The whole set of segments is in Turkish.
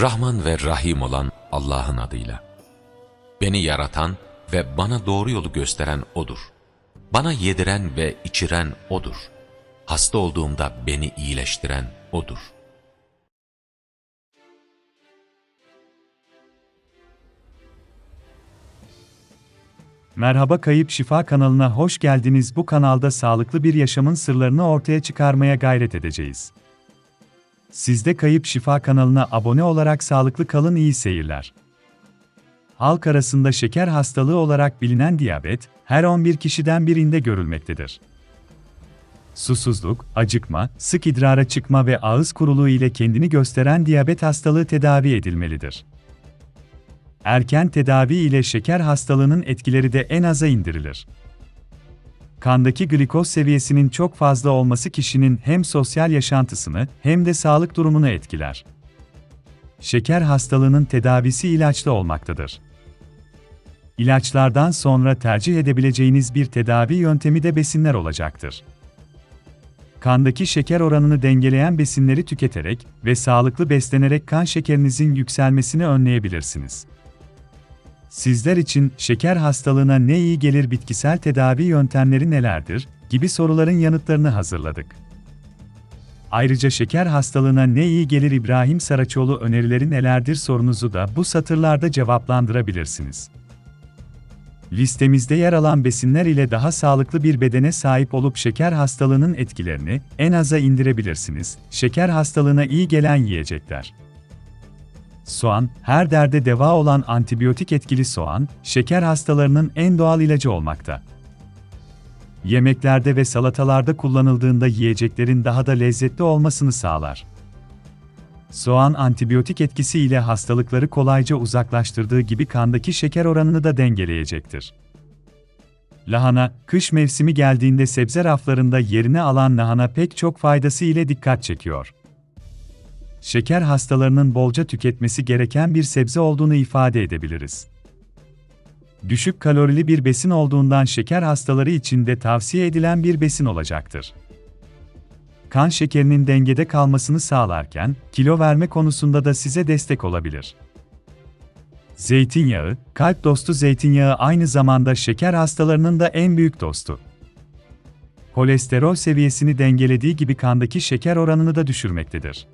Rahman ve Rahim olan Allah'ın adıyla. Beni yaratan ve bana doğru yolu gösteren O'dur. Bana yediren ve içiren O'dur. Hasta olduğumda beni iyileştiren O'dur. Merhaba Kayıp Şifa kanalına hoş geldiniz. Bu kanalda sağlıklı bir yaşamın sırlarını ortaya çıkarmaya gayret edeceğiz. Siz de Kayıp Şifa kanalına abone olarak sağlıklı kalın iyi seyirler. Halk arasında şeker hastalığı olarak bilinen diyabet, her 11 kişiden birinde görülmektedir. Susuzluk, acıkma, sık idrara çıkma ve ağız kuruluğu ile kendini gösteren diyabet hastalığı tedavi edilmelidir. Erken tedavi ile şeker hastalığının etkileri de en aza indirilir. Kandaki glikoz seviyesinin çok fazla olması kişinin hem sosyal yaşantısını hem de sağlık durumunu etkiler. Şeker hastalığının tedavisi ilaçlı olmaktadır. İlaçlardan sonra tercih edebileceğiniz bir tedavi yöntemi de besinler olacaktır. Kandaki şeker oranını dengeleyen besinleri tüketerek ve sağlıklı beslenerek kan şekerinizin yükselmesini önleyebilirsiniz. Sizler için şeker hastalığına ne iyi gelir bitkisel tedavi yöntemleri nelerdir gibi soruların yanıtlarını hazırladık. Ayrıca şeker hastalığına ne iyi gelir İbrahim Saraçoğlu önerileri nelerdir sorunuzu da bu satırlarda cevaplandırabilirsiniz. Listemizde yer alan besinler ile daha sağlıklı bir bedene sahip olup şeker hastalığının etkilerini en aza indirebilirsiniz. Şeker hastalığına iyi gelen yiyecekler. Soğan, her derde deva olan antibiyotik etkili soğan, şeker hastalarının en doğal ilacı olmakta. Yemeklerde ve salatalarda kullanıldığında yiyeceklerin daha da lezzetli olmasını sağlar. Soğan antibiyotik etkisi ile hastalıkları kolayca uzaklaştırdığı gibi kandaki şeker oranını da dengeleyecektir. Lahana, kış mevsimi geldiğinde sebze raflarında yerini alan lahana pek çok faydası ile dikkat çekiyor şeker hastalarının bolca tüketmesi gereken bir sebze olduğunu ifade edebiliriz. Düşük kalorili bir besin olduğundan şeker hastaları için de tavsiye edilen bir besin olacaktır. Kan şekerinin dengede kalmasını sağlarken, kilo verme konusunda da size destek olabilir. Zeytinyağı, kalp dostu zeytinyağı aynı zamanda şeker hastalarının da en büyük dostu. Kolesterol seviyesini dengelediği gibi kandaki şeker oranını da düşürmektedir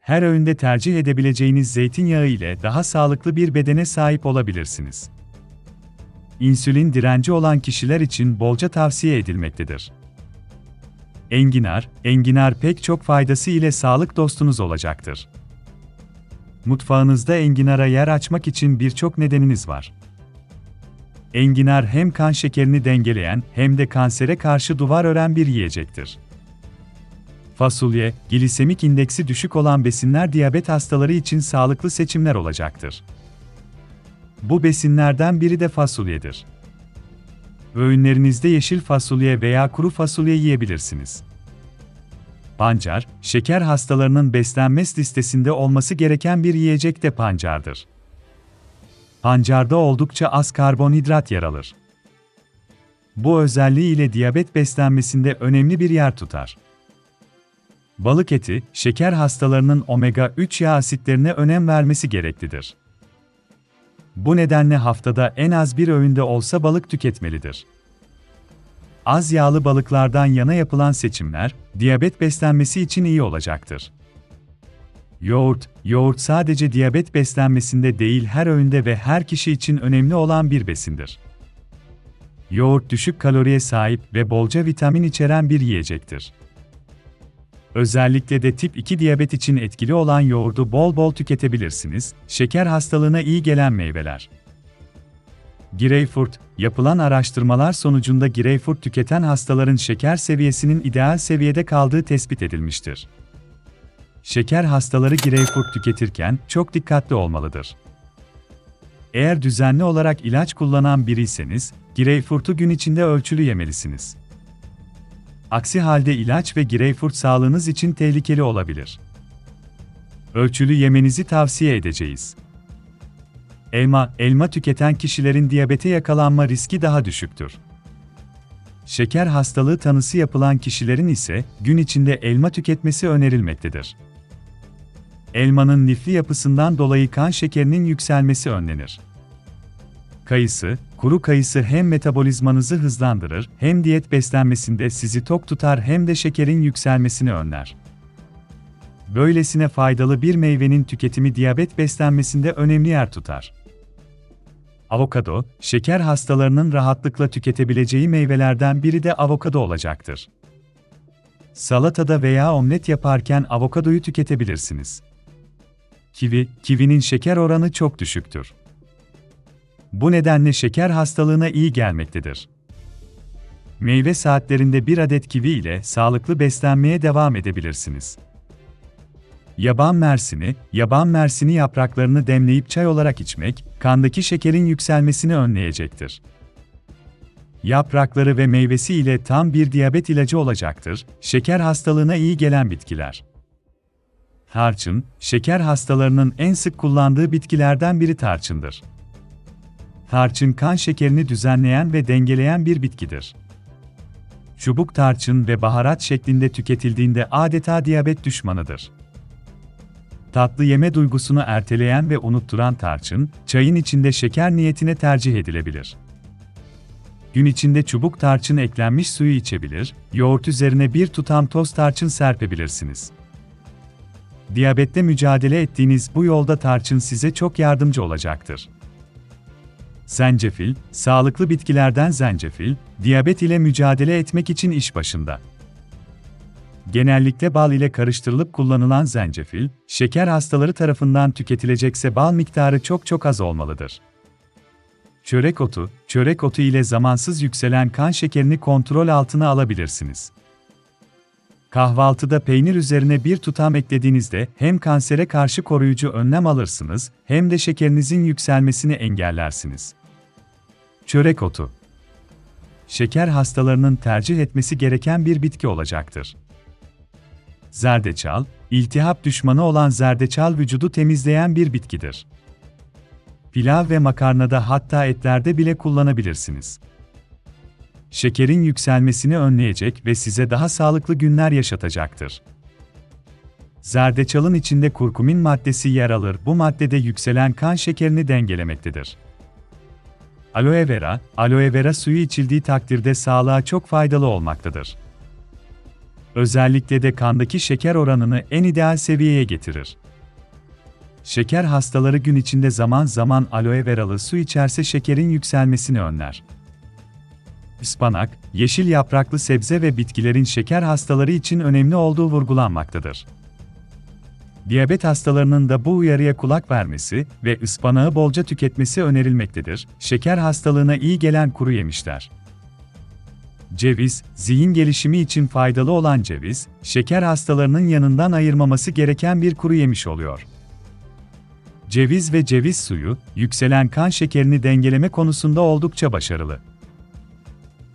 her öğünde tercih edebileceğiniz zeytinyağı ile daha sağlıklı bir bedene sahip olabilirsiniz. İnsülin direnci olan kişiler için bolca tavsiye edilmektedir. Enginar, enginar pek çok faydası ile sağlık dostunuz olacaktır. Mutfağınızda enginara yer açmak için birçok nedeniniz var. Enginar hem kan şekerini dengeleyen hem de kansere karşı duvar ören bir yiyecektir. Fasulye, glisemik indeksi düşük olan besinler diyabet hastaları için sağlıklı seçimler olacaktır. Bu besinlerden biri de fasulyedir. Öğünlerinizde yeşil fasulye veya kuru fasulye yiyebilirsiniz. Pancar, şeker hastalarının beslenme listesinde olması gereken bir yiyecek de pancardır. Pancarda oldukça az karbonhidrat yer alır. Bu özelliği ile diyabet beslenmesinde önemli bir yer tutar. Balık eti, şeker hastalarının omega-3 yağ asitlerine önem vermesi gereklidir. Bu nedenle haftada en az bir öğünde olsa balık tüketmelidir. Az yağlı balıklardan yana yapılan seçimler, diyabet beslenmesi için iyi olacaktır. Yoğurt, yoğurt sadece diyabet beslenmesinde değil her öğünde ve her kişi için önemli olan bir besindir. Yoğurt düşük kaloriye sahip ve bolca vitamin içeren bir yiyecektir. Özellikle de tip 2 diyabet için etkili olan yoğurdu bol bol tüketebilirsiniz. Şeker hastalığına iyi gelen meyveler. Greyfurt, yapılan araştırmalar sonucunda greyfurt tüketen hastaların şeker seviyesinin ideal seviyede kaldığı tespit edilmiştir. Şeker hastaları greyfurt tüketirken çok dikkatli olmalıdır. Eğer düzenli olarak ilaç kullanan biriyseniz, greyfurtu gün içinde ölçülü yemelisiniz. Aksi halde ilaç ve greyfurt sağlığınız için tehlikeli olabilir. Ölçülü yemenizi tavsiye edeceğiz. Elma, elma tüketen kişilerin diyabete yakalanma riski daha düşüktür. Şeker hastalığı tanısı yapılan kişilerin ise gün içinde elma tüketmesi önerilmektedir. Elmanın lifli yapısından dolayı kan şekerinin yükselmesi önlenir. Kayısı, kuru kayısı hem metabolizmanızı hızlandırır, hem diyet beslenmesinde sizi tok tutar hem de şekerin yükselmesini önler. Böylesine faydalı bir meyvenin tüketimi diyabet beslenmesinde önemli yer tutar. Avokado, şeker hastalarının rahatlıkla tüketebileceği meyvelerden biri de avokado olacaktır. Salatada veya omlet yaparken avokadoyu tüketebilirsiniz. Kivi, kivinin şeker oranı çok düşüktür. Bu nedenle şeker hastalığına iyi gelmektedir. Meyve saatlerinde bir adet kivi ile sağlıklı beslenmeye devam edebilirsiniz. Yaban mersini, yaban mersini yapraklarını demleyip çay olarak içmek, kandaki şekerin yükselmesini önleyecektir. Yaprakları ve meyvesi ile tam bir diyabet ilacı olacaktır, şeker hastalığına iyi gelen bitkiler. Tarçın, şeker hastalarının en sık kullandığı bitkilerden biri tarçındır. Tarçın kan şekerini düzenleyen ve dengeleyen bir bitkidir. Çubuk tarçın ve baharat şeklinde tüketildiğinde adeta diyabet düşmanıdır. Tatlı yeme duygusunu erteleyen ve unutturan tarçın, çayın içinde şeker niyetine tercih edilebilir. Gün içinde çubuk tarçın eklenmiş suyu içebilir, yoğurt üzerine bir tutam toz tarçın serpebilirsiniz. Diyabetle mücadele ettiğiniz bu yolda tarçın size çok yardımcı olacaktır. Zencefil, sağlıklı bitkilerden zencefil, diyabet ile mücadele etmek için iş başında. Genellikle bal ile karıştırılıp kullanılan zencefil, şeker hastaları tarafından tüketilecekse bal miktarı çok çok az olmalıdır. Çörek otu, çörek otu ile zamansız yükselen kan şekerini kontrol altına alabilirsiniz. Kahvaltıda peynir üzerine bir tutam eklediğinizde hem kansere karşı koruyucu önlem alırsınız, hem de şekerinizin yükselmesini engellersiniz. Çörek otu Şeker hastalarının tercih etmesi gereken bir bitki olacaktır. Zerdeçal, iltihap düşmanı olan zerdeçal vücudu temizleyen bir bitkidir. Pilav ve makarnada hatta etlerde bile kullanabilirsiniz. Şekerin yükselmesini önleyecek ve size daha sağlıklı günler yaşatacaktır. Zerdeçalın içinde kurkumin maddesi yer alır. Bu maddede yükselen kan şekerini dengelemektedir. Aloe vera, aloe vera suyu içildiği takdirde sağlığa çok faydalı olmaktadır. Özellikle de kandaki şeker oranını en ideal seviyeye getirir. Şeker hastaları gün içinde zaman zaman aloe veralı su içerse şekerin yükselmesini önler. Ispanak, yeşil yapraklı sebze ve bitkilerin şeker hastaları için önemli olduğu vurgulanmaktadır. Diyabet hastalarının da bu uyarıya kulak vermesi ve ıspanağı bolca tüketmesi önerilmektedir. Şeker hastalığına iyi gelen kuru yemişler. Ceviz, zihin gelişimi için faydalı olan ceviz, şeker hastalarının yanından ayırmaması gereken bir kuru yemiş oluyor. Ceviz ve ceviz suyu, yükselen kan şekerini dengeleme konusunda oldukça başarılı.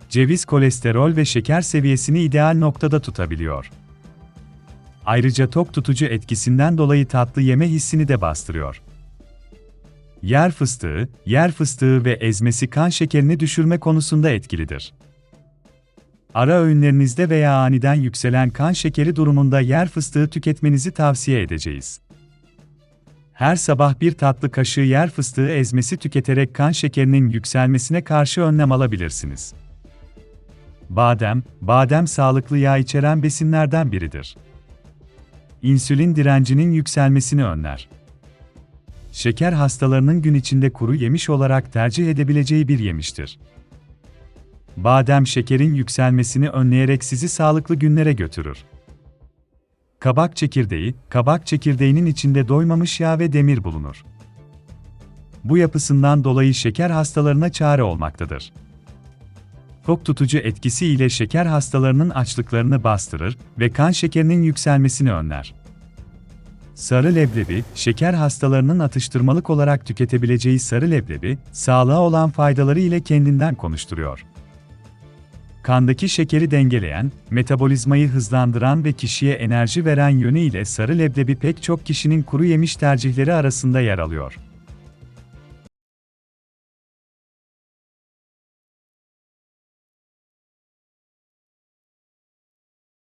Ceviz kolesterol ve şeker seviyesini ideal noktada tutabiliyor. Ayrıca tok tutucu etkisinden dolayı tatlı yeme hissini de bastırıyor. Yer fıstığı, yer fıstığı ve ezmesi kan şekerini düşürme konusunda etkilidir. Ara öğünlerinizde veya aniden yükselen kan şekeri durumunda yer fıstığı tüketmenizi tavsiye edeceğiz. Her sabah bir tatlı kaşığı yer fıstığı ezmesi tüketerek kan şekerinin yükselmesine karşı önlem alabilirsiniz. Badem, badem sağlıklı yağ içeren besinlerden biridir. İnsülin direncinin yükselmesini önler. Şeker hastalarının gün içinde kuru yemiş olarak tercih edebileceği bir yemiştir. Badem şekerin yükselmesini önleyerek sizi sağlıklı günlere götürür. Kabak çekirdeği, kabak çekirdeğinin içinde doymamış yağ ve demir bulunur. Bu yapısından dolayı şeker hastalarına çare olmaktadır. Tok tutucu etkisi ile şeker hastalarının açlıklarını bastırır ve kan şekerinin yükselmesini önler. Sarı leblebi, şeker hastalarının atıştırmalık olarak tüketebileceği sarı leblebi, sağlığa olan faydaları ile kendinden konuşturuyor. Kandaki şekeri dengeleyen, metabolizmayı hızlandıran ve kişiye enerji veren yönü ile sarı leblebi pek çok kişinin kuru yemiş tercihleri arasında yer alıyor.